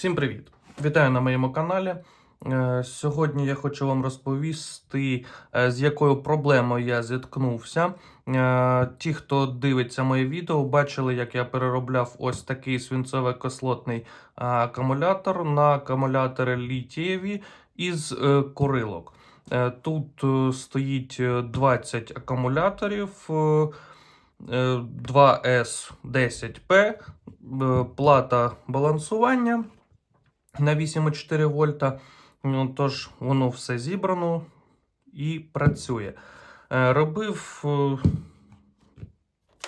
Всім привіт! Вітаю на моєму каналі. Е, Сьогодні я хочу вам розповісти, е, з якою проблемою я зіткнувся. Е, Ті, хто дивиться моє відео, бачили, як я переробляв ось такий свинцево-кислотний е, акумулятор на акумулятори літієві із курилок. Тут стоїть е, 20 акумуляторів. е, е, 2S10P, е, плата балансування на 8,4 вольта. Ну, Тож воно все зібрано і працює. Е, Робив, е,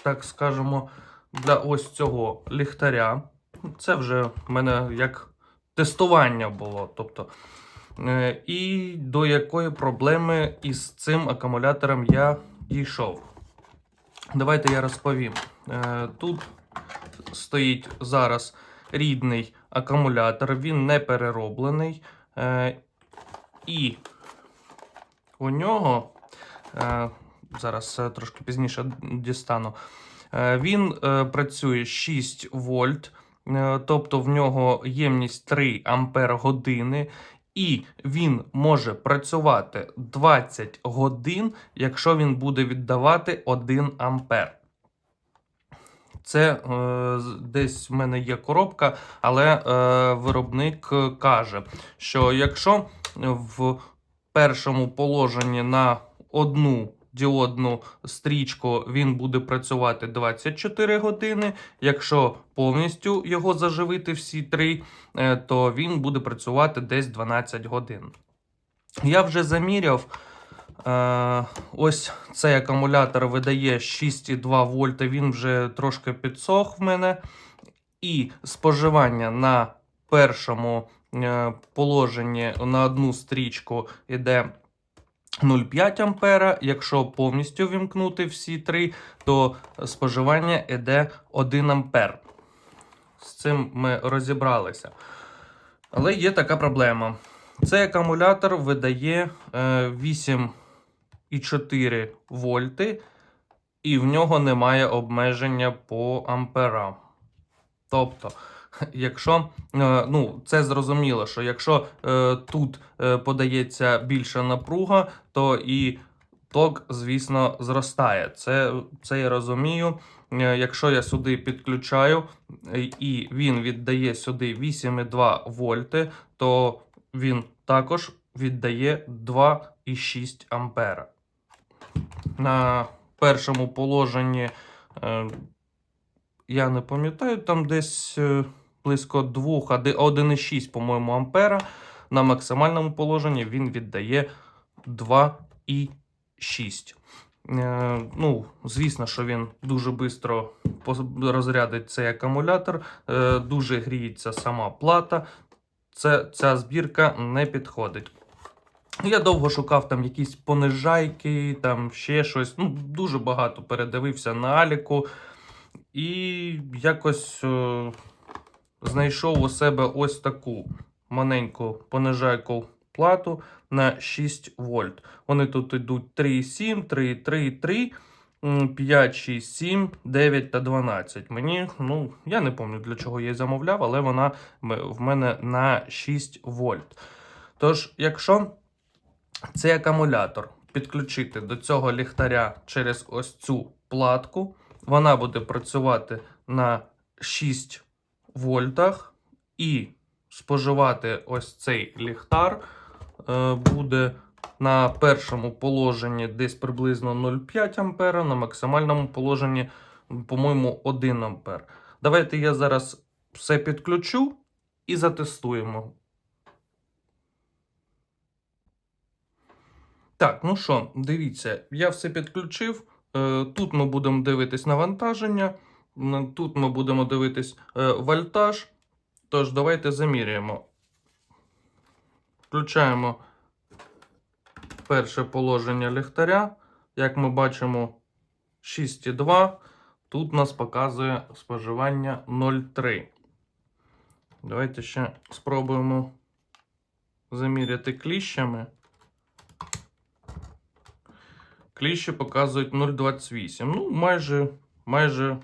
так скажемо, для ось цього ліхтаря. Це вже в мене як тестування було. Тобто, е, і до якої проблеми із цим акумулятором я дійшов. Давайте я розповім. Тут стоїть зараз рідний акумулятор, він не перероблений. Е, І у нього, е, зараз е, трошки пізніше дістану, він працює 6 вольт, тобто в нього ємність 3 ампер години. І він може працювати 20 годин, якщо він буде віддавати 1 ампер. Це е, десь в мене є коробка, але е, виробник е, каже, що якщо в першому положенні на одну діодну стрічку він буде працювати 24 години, якщо повністю його заживити всі три, то він буде працювати десь 12 годин. Я вже заміряв. Е, ось цей акумулятор видає 6,2 вольта, він вже трошки підсох в мене. І споживання на першому е, положенні на одну стрічку йде 0,5 ампера. Якщо повністю вімкнути всі три, то споживання йде 1 ампер. З цим ми розібралися. Але є така проблема. Цей акумулятор видає е, 8 2,4 вольти, і в нього немає обмеження по амперам. Тобто, якщо е, ну, це зрозуміло, що якщо е, тут е, подається більша напруга, то і ток, звісно, зростає. Це, Це я розумію. Е, якщо я сюди підключаю і він віддає сюди 8,2 вольти, то він також віддає 2,6 ампера. На першому положенні е, я не пам'ятаю, там десь е, близько 2, а 1,6, по-моєму, ампера. На максимальному положенні він віддає 2,6. Е, ну, звісно, що він дуже швидко розрядить цей акумулятор, дуже гріється сама плата. Це, ця збірка не підходить. Я довго шукав там якісь понижайки, там ще щось. Ну, дуже багато передивився на Аліку. І якось е, знайшов у себе ось таку маленьку понижайку плату на 6 вольт. Вони тут йдуть 3,7, 3,3, 3, м, 5, 6, 7, 9 та 12. Мені, ну, я не пам'ятаю, для чого я її замовляв, але вона в мене на 6 вольт. Тож, якщо цей акумулятор підключити до цього ліхтаря через ось цю платку, вона буде працювати на 6 вольтах і споживати ось цей ліхтар е, буде на першому положенні десь приблизно 0,5 ампера, на максимальному положенні, по-моєму, 1 ампер. Давайте я зараз все підключу і затестуємо. Так, ну що, дивіться, я все підключив. Е, Тут ми будемо дивитись навантаження, тут ми будемо дивитись е, вольтаж. Тож, давайте заміряємо. Включаємо перше положення ліхтаря. Як ми бачимо, 6,2. Тут нас показує споживання 0,3. Давайте ще спробуємо заміряти кліщами. Кліщі показують 0,28. Ну, майже, майже.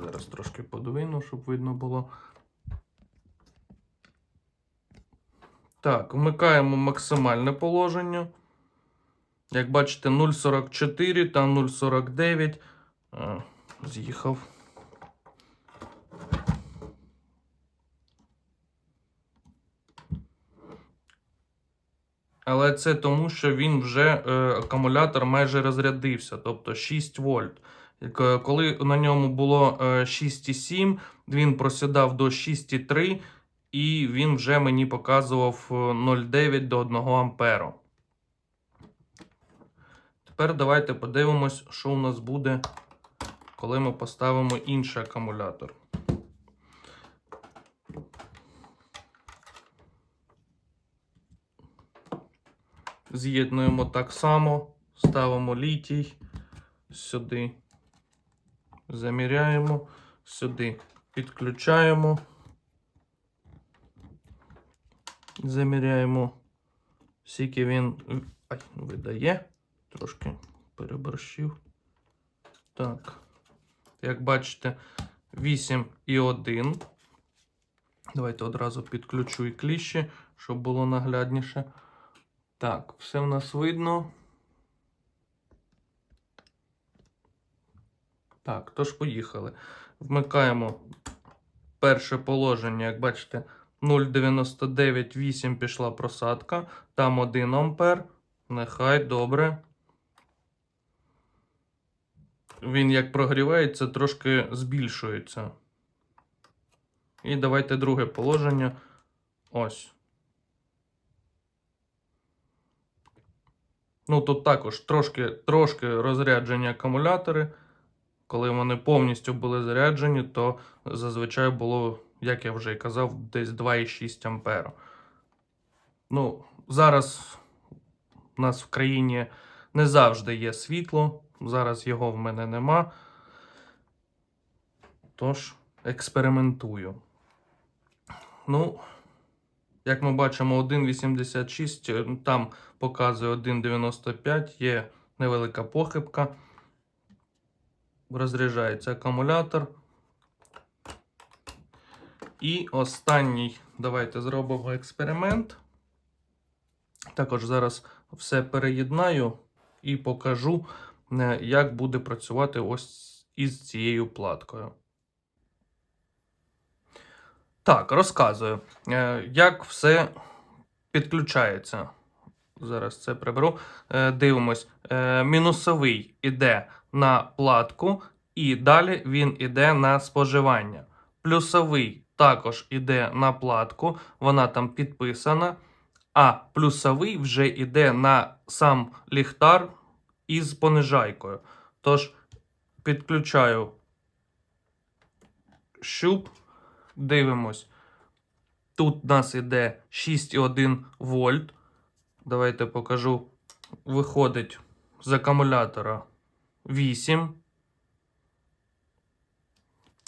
Зараз трошки подвину, щоб видно було. Так, вмикаємо максимальне положення. Як бачите, 0,44 та 0,49. Е, З'їхав. Але це тому, що він вже е, акумулятор майже розрядився, тобто 6 вольт. Е, Коли на ньому було е, 6,7, він просідав до 6,3, і він вже мені показував е, 0,9 до 1 амперу. Тепер давайте подивимось, що у нас буде, коли ми поставимо інший акумулятор. З'єднуємо так само, ставимо літій. Сюди, заміряємо, сюди. Підключаємо, заміряємо, скільки він ай, видає, трошки переборщив. Так, як бачите, 8,1. Давайте одразу підключу і кліщі, щоб було наглядніше. Так, все в нас видно. Так, тож поїхали. Вмикаємо перше положення, як бачите, 0,99,8 пішла просадка. Там 1 ампер. Нехай добре. Він як прогрівається, трошки збільшується. І давайте друге положення. Ось. Ну, тут також трошки, трошки розряджені акумулятори. Коли вони повністю були заряджені, то зазвичай було, як я вже і казав, десь 2,6 ампера. Ну, зараз у нас в країні не завжди є світло. Зараз його в мене нема. Тож, експериментую. Ну, як ми бачимо, 1,86, е, там показує 1,95, є невелика похибка. Розряджається акумулятор. І останній, давайте зробимо експеримент. Також зараз все переєднаю і покажу, е, як буде працювати ось із цією платкою. Так, розказую, е, як все підключається. Зараз це приберу. Е, Дивимось. Е, Мінусовий іде на платку, і далі він іде на споживання. Плюсовий також іде на платку, вона там підписана. А плюсовий вже йде на сам ліхтар із понижайкою. Тож підключаю щуп, дивимось. Тут у нас іде 6,1 вольт. Давайте покажу. Виходить з акумулятора 8.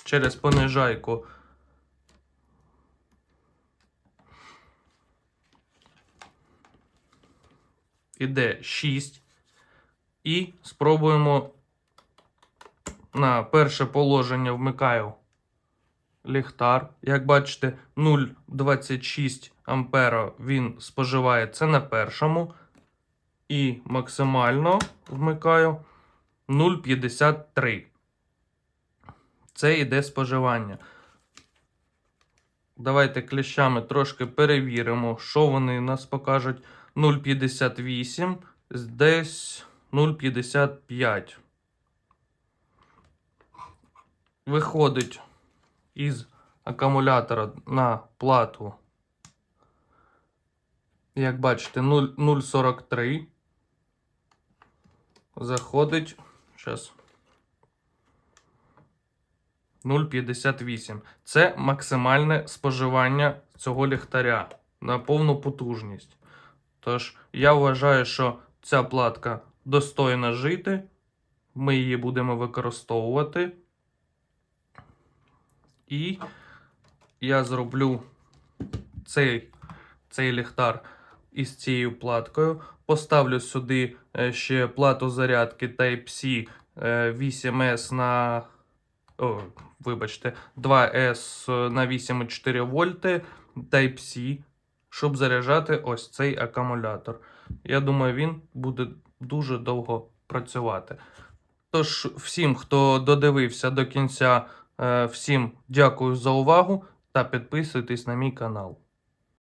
Через понижайку. Іде 6. І спробуємо на перше положення вмикаю ліхтар. Як бачите, 0,26 ампера він споживає це на першому. І максимально вмикаю 0,53. Це йде споживання. Давайте кліщами трошки перевіримо, що вони нас покажуть. 0,58, десь 0,55. Виходить із акумулятора на плату. Як бачите, 0,43. Заходить. Зараз. 0,58. Це максимальне споживання цього ліхтаря на повну потужність. Тож, я вважаю, що ця платка достойна жити. Ми її будемо використовувати. І я зроблю цей, цей ліхтар із цією платкою. Поставлю сюди е, ще плату зарядки Type-C 8S на о, вибачте, 2S на 8,4 вольти Type-C, щоб заряджати ось цей акумулятор. Я думаю, він буде дуже довго працювати. Тож, всім, хто додивився до кінця, е, всім дякую за увагу та підписуйтесь на мій канал.